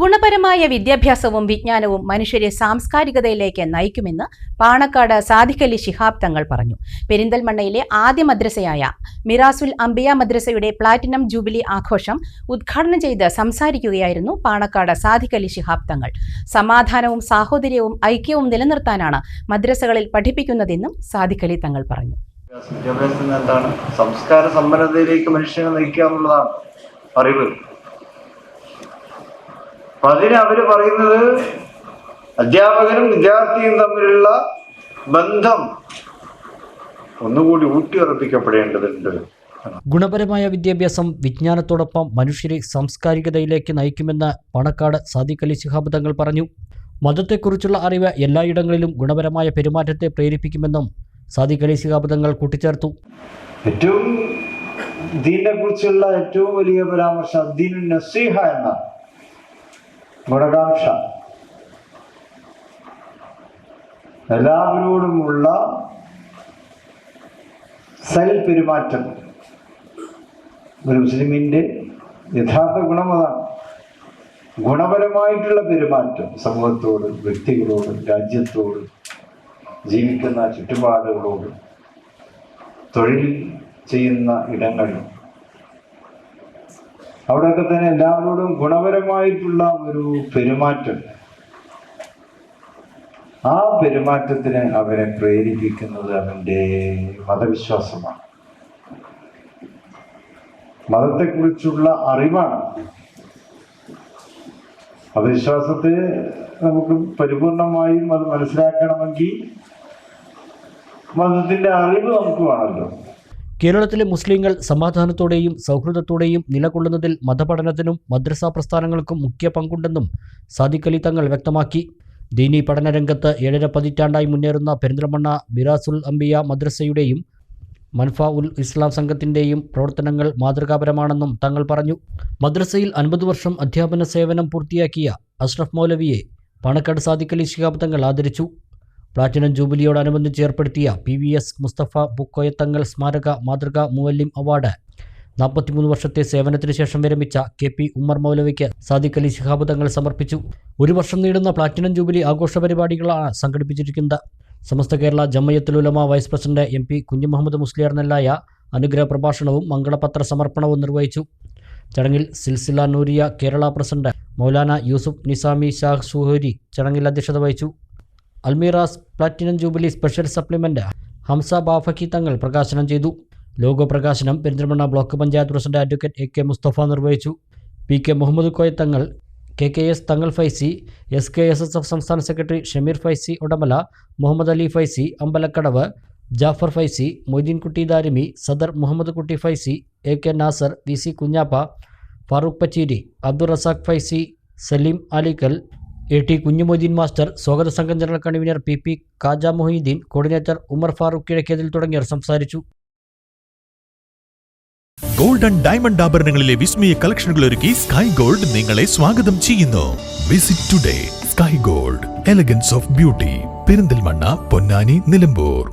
ഗുണപരമായ വിദ്യാഭ്യാസവും വിജ്ഞാനവും മനുഷ്യരെ സാംസ്കാരികതയിലേക്ക് നയിക്കുമെന്ന് പാണക്കാട് സാദിഖലി ശിഹാബ് തങ്ങൾ പറഞ്ഞു. പെരിന്തൽമണ്ണയിലെ ആദ്യ മദ്രസയായ മിറാസുൽ അംബിയ മദ്രസയുടെ പ്ലാറ്റിനം ജൂബിലി ആഘോഷം ഉദ്ഘാടനം ചെയ്ത് സംസാരിക്കുകയായിരുന്നു പാണക്കാട് സാദിഖലി ശിഹാബ് തങ്ങൾ. സമാധാനവും സാഹോദര്യവും ഐക്യവും നിലനിർത്താനാണ് മദ്രസകളിൽ പഠിപ്പിക്കുന്നതെന്നും സാദിഖലി തങ്ങൾ പറഞ്ഞു. വിദ്യാഭ്യാസം എന്താണ്? സംസ്കാര സമ്പന്നതയിലേക്ക് മനുഷ്യനെ നയിക്കുക എന്നുള്ളതാണ് അറിവ്. അപ്പൊ അതിന് അവർ പറയുന്നത് അധ്യാപകനും വിദ്യാർത്ഥിയും തമ്മിലുള്ള ബന്ധം ഒന്നുകൂടി ഊട്ടിയുറപ്പിക്കപ്പെടേണ്ടതുണ്ട്. ഗുണപരമായ വിദ്യാഭ്യാസം വിജ്ഞാനത്തോടൊപ്പം മനുഷ്യരെ സാംസ്കാരികതയിലേക്ക് നയിക്കുമെന്ന് പണക്കാട് സാദിഖ് അലി ശിഹാബ് തങ്ങൾ പറഞ്ഞു. മതത്തെക്കുറിച്ചുള്ള അറിവ് എല്ലായിടങ്ങളിലും ഗുണപരമായ പെരുമാറ്റത്തെ പ്രേരിപ്പിക്കുമെന്നും സാദിഖ് അലി ശിഹാബ് തങ്ങൾ കൂട്ടിച്ചേർത്തു. ഏറ്റവും ദീനെ കുറിച്ചുള്ള ഏറ്റവും വലിയ പരാമർശം എന്നാണ് നസീഹ എന്ന ഗുണകാംക്ഷ എല്ലാവരോടുമുള്ള സൽ പെരുമാറ്റം ഒരു മുസ്ലിമിന്റെ യഥാർത്ഥ ഗുണം അതാണ്. ഗുണപരമായിട്ടുള്ള പെരുമാറ്റം. സമൂഹത്തോട് വ്യക്തികളോട് രാജ്യത്തോട് ജീവിക്കുന്ന ചുറ്റുപാടുകളോട് തൊഴിൽ ചെയ്യുന്ന ഇടങ്ങളിൽ അവിടെയൊക്കെ തന്നെ എല്ലാവരോടും ഗുണപരമായിട്ടുള്ള ഒരു പെരുമാറ്റം. ആ പെരുമാറ്റത്തിന് അവരെ പ്രേരിപ്പിക്കുന്നത് അവന്റെ മതവിശ്വാസമാണ്. മതത്തെക്കുറിച്ചുള്ള അറിവാണ്. മതവിശ്വാസത്തെ നമുക്ക് പരിപൂർണമായും അത് മനസ്സിലാക്കണമെങ്കിൽ മതത്തിന്റെ അറിവ് നമുക്ക് വേണമല്ലോ. കേരളത്തിലെ മുസ്ലിങ്ങൾ സമാധാനത്തോടെയും സൗഹൃദത്തോടെയും നിലകൊള്ളുന്നതിൽ മതപഠനത്തിനും മദ്രസാ പ്രസ്ഥാനങ്ങൾക്കും മുഖ്യ പങ്കുണ്ടെന്നും സാദിഖലി തങ്ങൾ വ്യക്തമാക്കി. ദീനി പഠനരംഗത്ത് ഏഴര പതിറ്റാണ്ടായി മുന്നേറുന്ന പെരിന്തൽമണ്ണ മിറാസുൽ അംബിയ മദ്രസയുടെയും മൻഫ ഉൽ ഇസ്ലാം സംഘത്തിന്റെയും പ്രവർത്തനങ്ങൾ മാതൃകാപരമാണെന്നും തങ്ങൾ പറഞ്ഞു. മദ്രസയിൽ അൻപത് വർഷം അധ്യാപന സേവനം പൂർത്തിയാക്കിയ അഷ്റഫ് മൗലവിയെ പണക്കാട് സാദിഖലി ശിഹാബ് തങ്ങൾ ആദരിച്ചു. പ്ലാറ്റിനം ജൂബിലിയോടനുബന്ധിച്ച് ഏർപ്പെടുത്തിയ പി വി എസ് മുസ്തഫ ബുക്കോയത്തങ്ങൾ സ്മാരക മാതൃക മുവല്ലിം അവാർഡ്. നാൽപ്പത്തിമൂന്ന് വർഷത്തെ സേവനത്തിന് ശേഷം വിരമിച്ച കെ പി ഉമ്മർ മൗലവിക്ക് സാദിഖ് അലി ശിഹാബ് തങ്ങൾ സമർപ്പിച്ചു. ഒരു വർഷം നീളുന്ന പ്ലാറ്റിനം ജൂബിലി ആഘോഷ പരിപാടികളാണ് സംഘടിപ്പിച്ചിരിക്കുന്നത്. Samastha Kerala ജമ്മയത്തുലുലമ vice president M P Kunju Muhammad Musliyar Nellaya അനുഗ്രഹ പ്രഭാഷണവും മംഗളപത്ര സമർപ്പണവും നിർവഹിച്ചു. ചടങ്ങിൽ സിൽസില നൂരിയ കേരള പ്രസിഡന്റ് മൗലാന യൂസുഫ് നിസാമി ഷാഹ് സുഹൂരി ചടങ്ങിൽ അധ്യക്ഷത വഹിച്ചു. അൽമീറാസ് platinum jubilee special supplement Hamza Bafaqi Thangal പ്രകാശനം ചെയ്തു. ലോഗോ പ്രകാശനം Perinthalmanna block panchayat president advocate A K Mustafa നിർവഹിച്ചു. P K Muhammad Koya Thangal K K S Thangal Faizy S K S S F സംസ്ഥാന secretary Shameer Faizy Udamala Muhammad Ali Faizy Ambalakkadavu Jafar Faizy Moideenkutty Darimi Sadar Muhammad Kutty Faizy A K Nasar V C Kunjappa Farooq Pacheeri Abdul Razak Faizy Saleem Alikkal A T Kunjumoideen master സ്വാഗത സംഘം general convener P P Kaja Mohiddeen coordinator Umar Farooq Kizhakkethil തുടങ്ങിയവർ സംസാരിച്ചു. Golden diamond ആഭരണങ്ങളിലെ വിസ്മയ കളക്ഷനുകൾ ഒരുക്കി sky gold നിങ്ങളെ സ്വാഗതം ചെയ്യുന്നു. Visit today sky gold elegance of beauty Perinthalmanna Ponnani Nilambur.